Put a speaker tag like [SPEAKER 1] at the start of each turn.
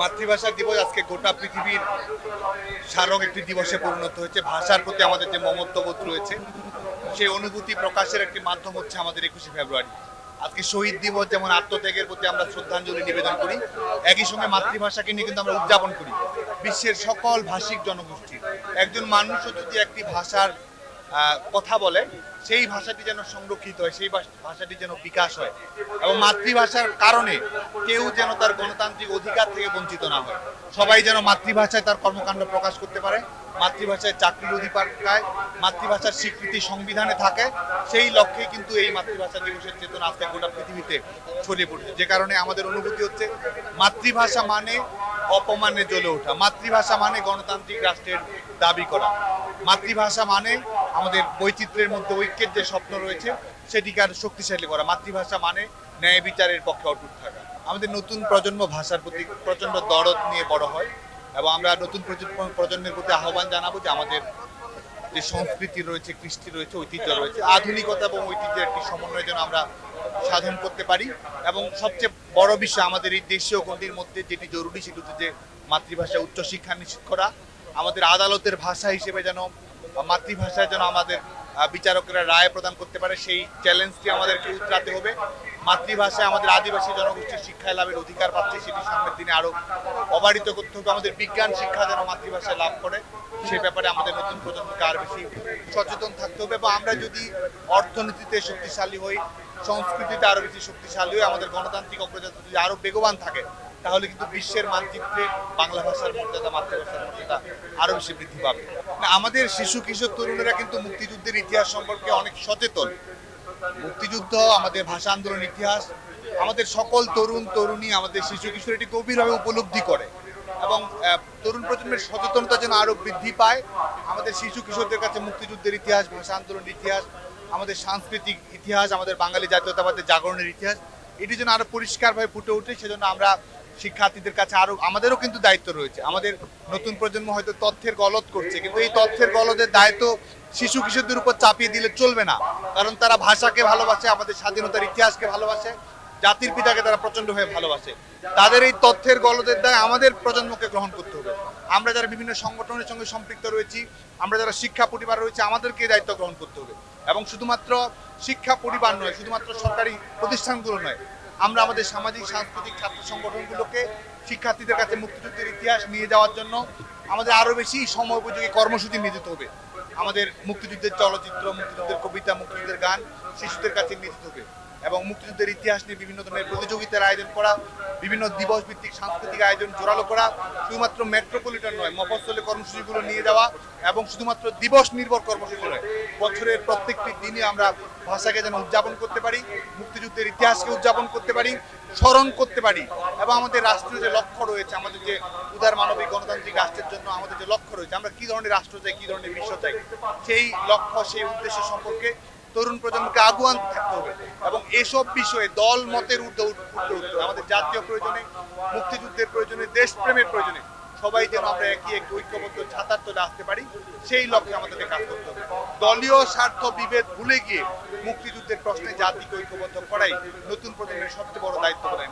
[SPEAKER 1] মাতৃভাষা দিবস আজকে গোটা পৃথিবীর স্মারক একটি দিবসে পরিণত হয়েছে। ভাষার প্রতি আমাদের যে মমত্ববোধ রয়েছে, সেই অনুভূতি প্রকাশের একটি মাধ্যম হচ্ছে আমাদের একুশে ফেব্রুয়ারি। আজকে শহীদ দিবস যেমন আত্মত্যাগের প্রতি আমরা শ্রদ্ধাঞ্জলি নিবেদন করি, একই সঙ্গে মাতৃভাষাকে নিয়ে কিন্তু আমরা উদযাপন করি। বিশ্বের সকল ভাষিক জনগোষ্ঠীর একজন মানুষও যদি একটি ভাষার কথা বলে, সেই ভাষাটি যেন সংরক্ষিত হয়, সেই ভাষ- ভাষাটি যেন বিকাশ হয় এবং মাতৃভাষার কারণে কেউ যেন তার গণতান্ত্রিক অধিকার থেকে বঞ্চিত না হয়। সবাই যেন মাতৃভাষায় তার কর্মকাণ্ড প্রকাশ করতে পারে, মাতৃভাষায় চাকরির অধিকার পায়, মাতৃভাষার স্বীকৃতি সংবিধানে থাকে, সেই লক্ষ্যে কিন্তু এই মাতৃভাষা দিবসের চেতনা আজকে গোটা পৃথিবীতে ছড়িয়ে পড়ছে। যে কারণে আমাদের অনুভূতি হচ্ছে, মাতৃভাষা মানে অপমানে জ্বলে ওঠা, মাতৃভাষা মানে গণতান্ত্রিক রাষ্ট্রের দাবি করা। মাতৃভাষা মানে আমাদের বৈচিত্র্যের মধ্যে ঐক্যের যে স্বপ্ন রয়েছে, সেটিকে আর শক্তিশালী করা, মাতৃভাষা মানে ন্যায় বিচারের পক্ষে অটুট থাকা। আমাদের নতুন প্রজন্ম ভাষার প্রতি প্রচণ্ড দরদ নিয়ে বড় হয় এবং আমরা নতুন প্রজন্ম- প্রজন্মের প্রতি আহ্বান জানাব যে আমাদের যে সংস্কৃতি রয়েছে, কৃষ্টি রয়েছে, ঐতিহ্য রয়েছে, আধুনিকতা এবং ঐতিহ্যের একটি সমন্বয় যেন আমরা সাধন করতে পারি এবং সবচেয়ে বড় বিষয় আমাদের এই দেশীয় গণ্ডির মধ্যে যেটি জরুরি, সেটি হচ্ছে যে মাতৃভাষা উচ্চশিক্ষা নিশ্চিত করা। আমাদের আদালতের ভাষা হিসেবে যেন মাতৃভাষায় যেন আমাদের বিচারকেরা রায় প্রদান করতে পারে, সেই চ্যালেঞ্জটি আমাদেরকে উতরাতে হবে। মাতৃভাষায় আমাদের আদিবাসী জনগোষ্ঠীর শিক্ষায় লাভের অধিকার পাচ্ছে, সেটি সামনের দিনে আরও অবারিত করতে হবে। আমাদের বিজ্ঞান শিক্ষা যেন মাতৃভাষায় লাভ করে, সে ব্যাপারে আমাদের নতুন প্রজন্মকে আরও বেশি সচেতন থাকতে হবে। এবং আমরা যদি অর্থনীতিতে শক্তিশালী হই, সংস্কৃতিতে আরও বেশি শক্তিশালী হই, আমাদের গণতান্ত্রিক অগ্রযাত্রা যদি আরও বেগবান থাকে তাহলে কিন্তু বিশ্বের মানচিত্রে বাংলা ভাষার মর্যাদা, মাতৃভাষার মর্যাদা আরও বেশি বৃদ্ধি পাবে। আমাদের শিশু, কিশোর, তরুণেরা কিন্তু মুক্তিযুদ্ধের ইতিহাস সম্পর্কে অনেক সচেতন। মুক্তিযুদ্ধ আমাদের ভাষা আন্দোলন ইতিহাস। আমাদের সকল তরুণ, তরুণী আমাদের শিশু, কিশোর এটি গভীরভাবে উপলব্ধি করে এবং তরুণ প্রজন্মের সচেতনতা যেন আরও বৃদ্ধি পায়। আমাদের শিশু, কিশোরদের কাছে মুক্তিযুদ্ধের ইতিহাস, ভাষা আন্দোলনের ইতিহাস, আমাদের সাংস্কৃতিক ইতিহাস, আমাদের বাঙালি জাতীয়তাবাদের জাগরণের ইতিহাস, এটি যেন আরও পরিষ্কারভাবে ফুটে ওঠে, সেজন্য আমরা শিক্ষার্থীদের কাছে আরও, আমাদেরও কিন্তু দায়িত্ব রয়েছে। আমাদের নতুন প্রজন্ম হয়তো তথ্যের গলত করছে, কিন্তু এই তথ্যের গলদের দায়িত্ব শিশু কিশোরদের উপর চাপিয়ে দিলে চলবে না। কারণ তারা ভাষাকে ভালোবাসে, আমাদের স্বাধীনতার ইতিহাসকে ভালোবাসে, জাতির পিতাকে তারা প্রচণ্ড হয়ে ভালোবাসে। তাদের এই তথ্যের গলদের দায় আমাদের প্রজন্মকে গ্রহণ করতে হবে। আমরা যারা বিভিন্ন সংগঠনের সঙ্গে সম্পৃক্ত রয়েছি, আমরা যারা শিক্ষা পরিবার রয়েছে, আমাদেরকে দায়িত্ব গ্রহণ করতে হবে। এবং শুধুমাত্র শিক্ষা পরিবার নয়, শুধুমাত্র সরকারি প্রতিষ্ঠানগুলো নয় আমরা আমাদের সামাজিক, সাংস্কৃতিক ছাত্র সংগঠনগুলোকে শিক্ষার্থীদের কাছে মুক্তিযুদ্ধের ইতিহাস নিয়ে যাওয়ার জন্য আমাদের আরও বেশি সময় উপযোগী কর্মসূচি নিয়ে যেতে হবে। আমাদের মুক্তিযুদ্ধের চলচ্চিত্র, মুক্তিযুদ্ধের কবিতা, মুক্তিযুদ্ধের গান শিশুদের কাছে নিয়ে যেতে হবে এবং মুক্তিযুদ্ধের ইতিহাস নিয়ে বিভিন্ন ধরনের প্রতিযোগিতার আয়োজন করা, বিভিন্ন দিবস ভিত্তিক সাংস্কৃতিক আয়োজন জোরালো করা, শুধুমাত্র মেট্রোপলিটন নয়, মফস্বলে কর্মসূচিগুলো নিয়ে যাওয়া এবং শুধুমাত্র দিবস নির্ভর কর্মসূচি নয়, বছরের প্রত্যেকটি দিনে আমরা ভাষাকে যেন উদযাপন করতে পারি, মুক্তিযুদ্ধের ইতিহাসকে উদযাপন করতে পারি, স্মরণ করতে পারি এবং আমাদের রাষ্ট্রীয় যে লক্ষ্য রয়েছে, আমাদের যে উদার মানবিক গণতান্ত্রিক রাষ্ট্রের জন্য আমাদের যে লক্ষ্য রয়েছে, আমরা কী ধরনের রাষ্ট্র চাই, কী ধরনের বিশ্ব চাই, সেই লক্ষ্য, সেই উদ্দেশ্য সম্পর্কে তরুণ প্রজন্মকে আগুয়ান থাকতে হবে এবং এসব বিষয়ে দল মতের উঠ- উঠতে উঠতে। আমাদের জাতীয় প্রয়োজনে, মুক্তিযুদ্ধের প্রয়োজনে, দেশপ্রেমের প্রয়োজনে সবাই যেন আমরা একই একটি ঐক্যবদ্ধ, ছাতার তলে আসতে পারি, সেই লক্ষ্যে আমাদেরকে কাজ করতে হবে দলীয় স্বার্থ, বিভেদ ভুলে গিয়ে মুক্তিযুদ্ধের প্রশ্নে জাতিকে ঐক্যবদ্ধ করাই নতুন প্রজন্মের সবচেয়ে বড় দায়িত্ব বলে।